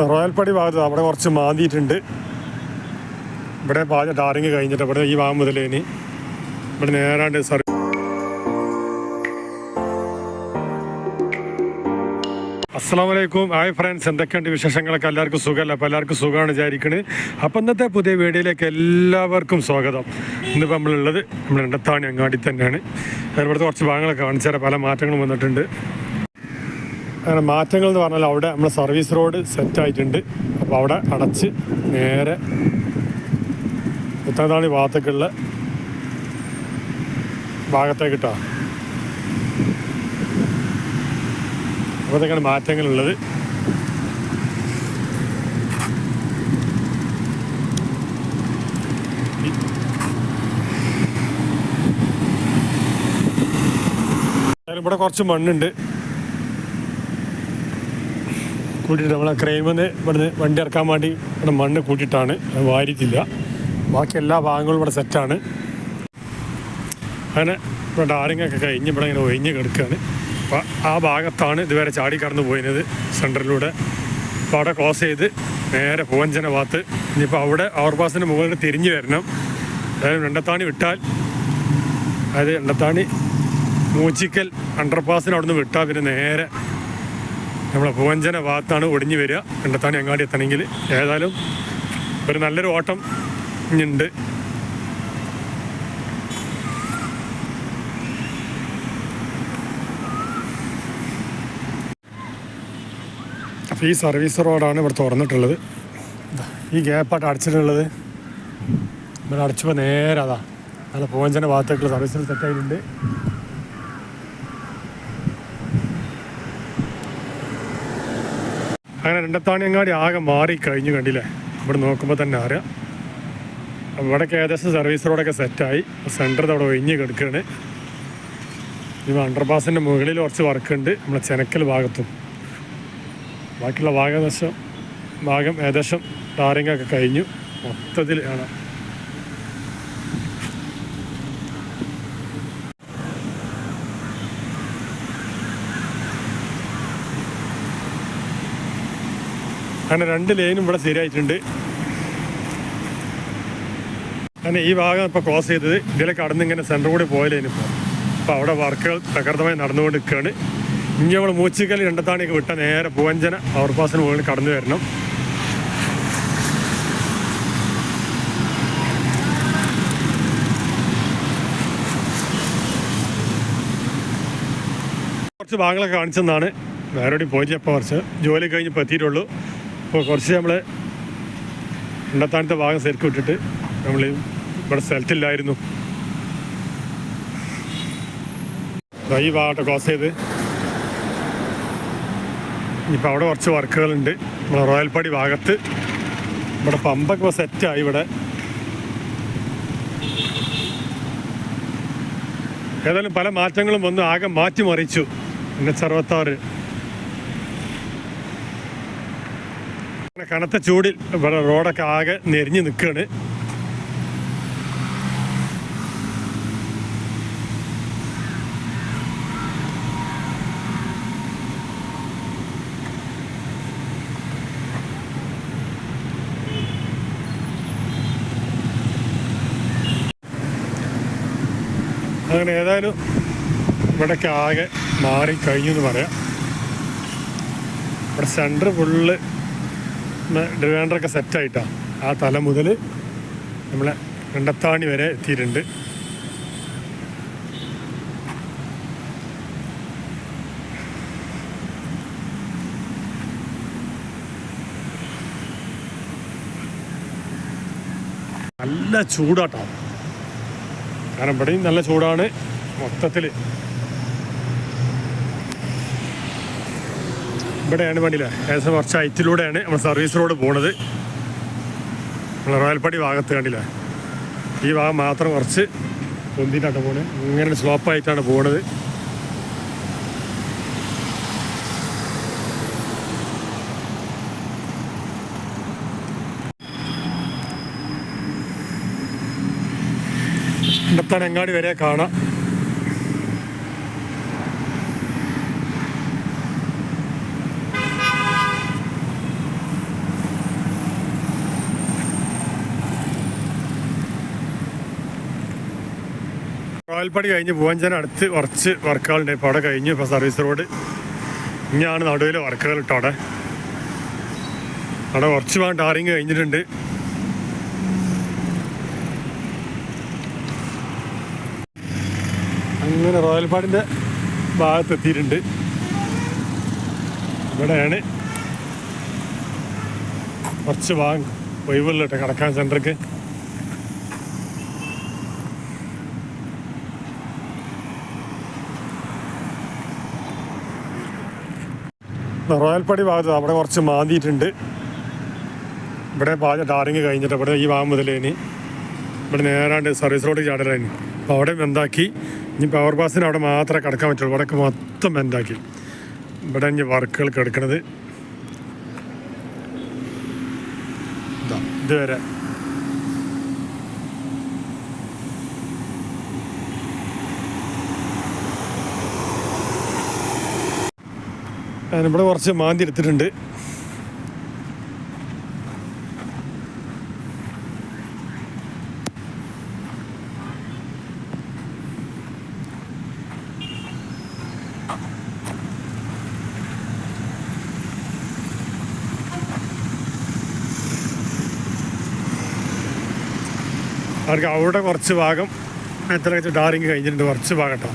റോയൽപ്പടി ഭാഗത്ത് അവിടെ കുറച്ച് മാന്തിയിട്ടുണ്ട്. ഇവിടെ പാച ടാറിങ് കഴിഞ്ഞിട്ട് ഇവിടെ ഈ ഭാഗം മുതലേ ഇനി ഇവിടെ നേരാണ്ട് സർവീസ് അസ്സാമലൈക്കും ഹായ് ഫ്രണ്ട്സ്. എന്തൊക്കെയുണ്ട് വിശേഷങ്ങളൊക്കെ? എല്ലാവർക്കും സുഖമല്ല? അപ്പോൾ എല്ലാവർക്കും സുഖമാണ് വിചാരിക്കുന്നത് അപ്പം ഇന്നത്തെ പുതിയ വീഡിയോയിലേക്ക് എല്ലാവർക്കും സ്വാഗതം. ഇന്നിപ്പോൾ നമ്മളുള്ളത് നമ്മുടെ രണ്ടത്താണി അങ്ങാടി തന്നെയാണ്. അതിനടുത്ത് കുറച്ച് ഭാഗങ്ങളൊക്കെ കാണിച്ചു തരാം. പല മാറ്റങ്ങളും വന്നിട്ടുണ്ട്. അങ്ങനെ മാറ്റങ്ങൾ എന്ന് പറഞ്ഞാൽ അവിടെ നമ്മൾ സർവീസ് റോഡ് സെറ്റ് ആയിട്ടുണ്ട്. അപ്പോൾ അവിടെ അടച്ച് നേരെ പുത്തനത്താണി ഭാഗത്തേക്കുള്ള ഭാഗത്തേക്ക് ഇട്ടാ. അപ്പോഴത്തേക്കാണ് മാറ്റങ്ങളുള്ളത്. ഇവിടെ കുറച്ച് മണ്ണുണ്ട്. കൂട്ടിയിട്ട് നമ്മളെ ക്രെയിമെന്ന് ഇവിടുന്ന് വണ്ടി ഇറക്കാൻ വേണ്ടി ഇവിടെ മണ്ണ് കൂട്ടിയിട്ടാണ്. വാരിയിട്ടില്ല. ബാക്കി എല്ലാ ഭാഗങ്ങളും ഇവിടെ സെറ്റാണ് അങ്ങനെ ഇവിടെ ഡാറിങ്ങൊക്കെ കഴിഞ്ഞ് ഇവിടെ ഇങ്ങനെ ഒഴിഞ്ഞ് കിടക്കുകയാണ് അപ്പോൾ ആ ഭാഗത്താണ് ഇതുവരെ ചാടി കടന്നു പോയിരുന്നത് സെന്ററിലൂടെ അപ്പോൾ അവിടെ ക്ലോസ് ചെയ്ത് നേരെ പൂവഞ്ചന ഭാഗത്ത്. ഇനിയിപ്പോൾ അവിടെ ഓവർപാസിന്റെ മുകളിൽ തിരിഞ്ഞ് വരണം. അതായത് രണ്ടത്താണി വിട്ടാൽ അതായത് രണ്ടത്താണി മൂച്ചിക്കൽ അണ്ടർപാസിന് അവിടെ നിന്ന് വിട്ടാൽ പിന്നെ നേരെ നമ്മളെ ഭുവഞ്ചന ഭാഗത്താണ് ഒടിഞ്ഞു വരിക. കണ്ടെത്താൻ അങ്ങാടി എത്തണമെങ്കിൽ ഏതായാലും ഒരു നല്ലൊരു ഓട്ടം ഇനിയുണ്ട്. അപ്പോൾ ഈ സർവീസ് റോഡാണ് ഇവിടെ തുറന്നിട്ടുള്ളത്. ഈ ഗ്യാപ്പായിട്ട് അടച്ചിട്ടുള്ളത്. ഇവിടെ അടച്ചപ്പോൾ നേരെ അതാ നല്ല പൂവഞ്ചന ഭാഗത്തേക്കുള്ള സർവീസിൽ സെറ്റായിട്ടുണ്ട് അങ്ങനെ രണ്ടത്താണിയങ്ങാടി ആകെ മാറി കഴിഞ്ഞു കണ്ടില്ലേ? ഇവിടെ നോക്കുമ്പോൾ തന്നെ അറിയാം. ഇവിടെയൊക്കെ ഏകദേശം സർവീസ് റോഡൊക്കെ സെറ്റായി സെന്റർ അവിടെ ഒഴിഞ്ഞ് കിടക്കുകയാണ് ഇവ അണ്ടർപാസിന്റെ മുകളിൽ കുറച്ച് വർക്കുണ്ട് നമ്മളെ ചെനക്കൽ ഭാഗത്തും. ബാക്കിയുള്ള ഭാഗദേശം ഭാഗം ഏകദേശം ടാറിങ്ങൊക്കെ കഴിഞ്ഞു. മൊത്തത്തിൽ ആണ് അങ്ങനെ രണ്ട് ലൈനും ഇവിടെ ശരിയായിട്ടുണ്ട്. അങ്ങനെ ഈ ഭാഗം ഇപ്പോൾ ക്രോസ് ചെയ്തത്. ഇതിലെ കടന്ന് ഇങ്ങനെ സെന്റർ കൂടി പോയാലും ഇപ്പോൾ അപ്പോൾ അവിടെ വർക്കുകൾ പ്രകൃതമായി നടന്നുകൊണ്ട് നിൽക്കുകയാണ് ഇനി നമ്മൾ മൂച്ചിക്കൽ രണ്ടത്താണിയൊക്കെ വിട്ട നേരെ പൂവഞ്ചന ഓവർപാസിന് മുകളിൽ കടന്നു വരണം. കുറച്ച് ഭാഗങ്ങളൊക്കെ കാണിച്ചെന്നാണ്. വേറെ പോയി ഇപ്പോൾ കുറച്ച് ജോലി കഴിഞ്ഞ് ഇപ്പോൾ എത്തിയിട്ടുള്ളൂ. അപ്പോൾ കുറച്ച് നമ്മൾ രണ്ടത്താണത്തെ ഭാഗം ശരിക്കും വിട്ടിട്ട് നമ്മൾ ഇവിടെ സ്ഥലത്തില്ലായിരുന്നു. ഈ ഭാഗത്ത് ക്ലോസ് ചെയ്ത്. ഇപ്പം അവിടെ കുറച്ച് വർക്കുകളുണ്ട്. നമ്മളെ റോയൽപ്പാടി ഭാഗത്ത്. ഇവിടെ പമ്പൊക്കെ ഇപ്പോൾ സെറ്റായി ഇവിടെ. ഏതായാലും പല മാറ്റങ്ങളും വന്ന് ആകെ മാറ്റിമറിച്ചു. എന്നെ എച്ച് അറുപത്താറ് അങ്ങനെ കനത്ത ചൂടിൽ ഇവിടെ റോഡൊക്കെ ആകെ നെരിഞ്ഞ് നിൽക്കുകയാണ്. അങ്ങനെ ഏതായാലും ഇവിടേക്ക് ആകെ മാറി കഴിഞ്ഞു എന്ന് പറയാം. ഇവിടെ സെന്റർ ഫുള്ള് ഡിവൈൻഡറൊക്കെ സെറ്റായിട്ടാണ് ആ തല മുതൽ നമ്മളെ രണ്ടത്താണി വരെ എത്തിയിട്ടുണ്ട്. നല്ല ചൂടാട്ടോ. കാരണം ഇവിടെയും നല്ല ചൂടാണ്. മൊത്തത്തിൽ ഇവിടെയാണ് വണ്ടിയില്ല ഏകദേശം കുറച്ച് ഹൈറ്റിലൂടെയാണ് നമ്മൾ സർവീസ് റോഡ് പോണത്. നമ്മൾ റോയൽപ്പടി ഭാഗത്ത് കണ്ടില്ല? ഈ ഭാഗം മാത്രം കുറച്ച് പൊന്തിയിട്ടാണ് പോണത് ഇങ്ങനെ സ്ലോപ്പായിട്ടാണ് പോണത്. ഇടത്താൻ അങ്ങാടി വരെ കാണാം. റോയൽപ്പടി കഴിഞ്ഞ് പൂവഞ്ചന അടുത്ത് കുറച്ച് വർക്കുകളുണ്ട്. ഇപ്പോൾ അവിടെ കഴിഞ്ഞു. ഇപ്പോൾ സർവീസ് റോഡ് ഇനിയാണ് നടുവിൽ വർക്കുകൾ ഇട്ടോ അവിടെ. അവിടെ കുറച്ച് ഭാഗം ടാറിങ് കഴിഞ്ഞിട്ടുണ്ട്. അങ്ങനെ റോയൽപാടിന്റെ ഭാഗത്ത് എത്തിയിട്ടുണ്ട് ഇവിടെയാണ് കുറച്ച് ഭാഗം ഒഴിവുള്ള കിടക്കാൻ സെന്റർക്ക് റോയൽപ്പടി ഭാഗത്ത് അവിടെ കുറച്ച് മാന്തിയിട്ടുണ്ട്. ഇവിടെ പാച ടാറിങ് കഴിഞ്ഞിട്ട് ഇവിടെ ഈ ഭാഗം മുതലേനി ഇവിടെ നേരാണ്ട് സർവീസ് റോഡ് ഇനി. അപ്പോൾ അവിടെ എന്താക്കി ഇനി പവർ പാസിന് അവിടെ മാത്രമേ കിടക്കാൻ പറ്റുള്ളൂ. ഇവിടെയൊക്കെ മൊത്തം എന്താക്കി ഇവിടെ ഇനി വർക്കുകൾ കിടക്കണത്. ഇതാ ഇതുവരെ. ഇവിടെ കുറച്ച് മാന്തി എടുത്തിട്ടുണ്ട്. അവർക്ക് അവിടെ കുറച്ച് ഭാഗം എത്ര ടാറിങ് കഴിഞ്ഞിട്ടുണ്ട്. കുറച്ച് ഭാഗട്ടോ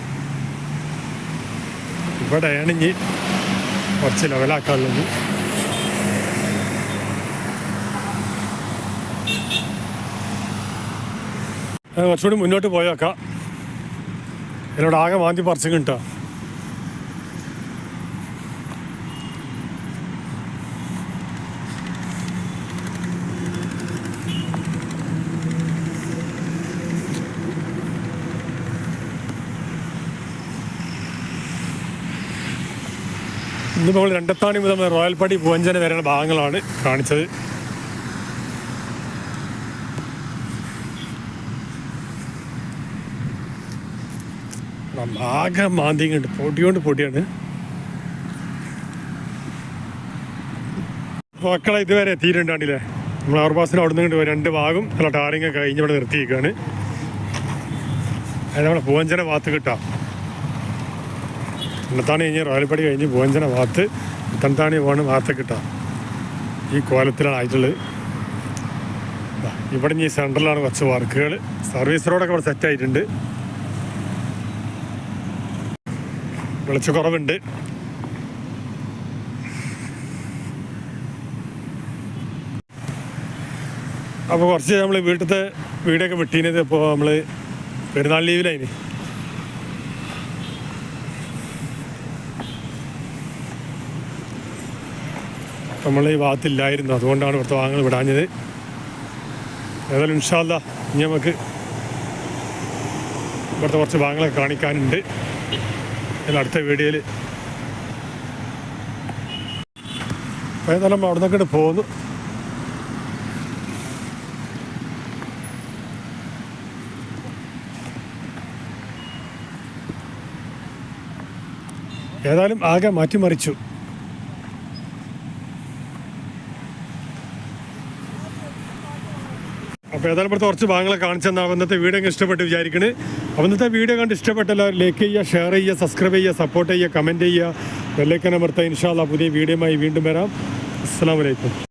ഇവിടെയാണ് ഇനി കുറച്ച് ലെവലാക്കാനുള്ളത്. കുറച്ചുകൂടി മുന്നോട്ട് പോയേക്കാം. എന്നോട് ആകെ മാന്തി പറിച്ചു ഇന്ന് നമ്മൾ രണ്ടത്താണി മുതൽ റോയൽപടി പൂവഞ്ചന വരെയുള്ള ഭാഗങ്ങളാണ് കാണിച്ചത്. ആകെ മാന്തിങ്ങുണ്ട് പൊടിയോണ്ട് പൊടിയാണ് മക്കളെ ഇതുവരെ എത്തിയിട്ടുണ്ടാണ്ടില്ലേ നമ്മൾ അവർബാസിന് അവിടെ നിന്ന് രണ്ട് ഭാഗം നല്ല ടാറിങ് കഴിഞ്ഞ് ഇവിടെ നിർത്തിയിരിക്കുകയാണ്. അത് നമ്മളെ പൂവഞ്ചന ഭാഗത്ത് കിട്ടാം തണത്താണി കഴിഞ്ഞ് റോയൽപ്പടി കഴിഞ്ഞ് ഭുവഞ്ചന ഭാഗത്ത് തണത്താണി പോകണ കിട്ടാം. ഈ കോലത്തിലാണ് ആയിട്ടുള്ളത്. ഇവിടെ ഈ സെൻട്രലാണ് കുറച്ച് വർക്കുകൾ. സർവീസ് റോഡൊക്കെ ഇവിടെ സെറ്റ് ആയിട്ടുണ്ട്. വെളിച്ചക്കുറവുണ്ട് അപ്പോൾ കുറച്ച് നമ്മൾ വീട്ടിലത്തെ വീടൊക്കെ വിട്ടീനത് ഇപ്പോൾ നമ്മൾ പെരുന്നാൾ ലീവിലായിന് നമ്മൾ ഈ ഭാഗത്തില്ലായിരുന്നു. അതുകൊണ്ടാണ് ഇവിടുത്തെ വാങ്ങൽ വിടാഞ്ഞത്. ഏതായാലും ഇൻഷാല്ല ഇനി നമുക്ക് ഇവിടുത്തെ കുറച്ച് ഭാഗങ്ങളൊക്കെ കാണിക്കാനുണ്ട്. എന്നാൽ അടുത്ത വീഡിയോയിൽ ഏതായാലും അവിടെ നിന്നൊക്കെ പോകുന്നു ഏതായാലും ആകെ മാറ്റിമറിച്ചു. അപ്പോൾ ഏതായാലും ഇവിടുത്തെ കുറച്ച് ഭാഗങ്ങളെ കാണിച്ചു അന്നത്തെ വീഡിയോ ഇഷ്ടപ്പെട്ട് വിചാരിക്കണേ. അന്നത്തെ വീഡിയോ കണ്ട് ഇഷ്ടപ്പെട്ട എല്ലാവരും ലൈക്ക് ചെയ്യുക ഷെയർ ചെയ്യുക സബ്സ്ക്രൈബ് ചെയ്യുക സപ്പോർട്ട് ചെയ്യുക. കമന്റ് ചെയ്യുക ബെല്ലൈക്കൻ ഇൻഷാല്ല പുതിയ വീഡിയോയുമായി വീണ്ടും വരാം. അസ്സാം വലൈക്കും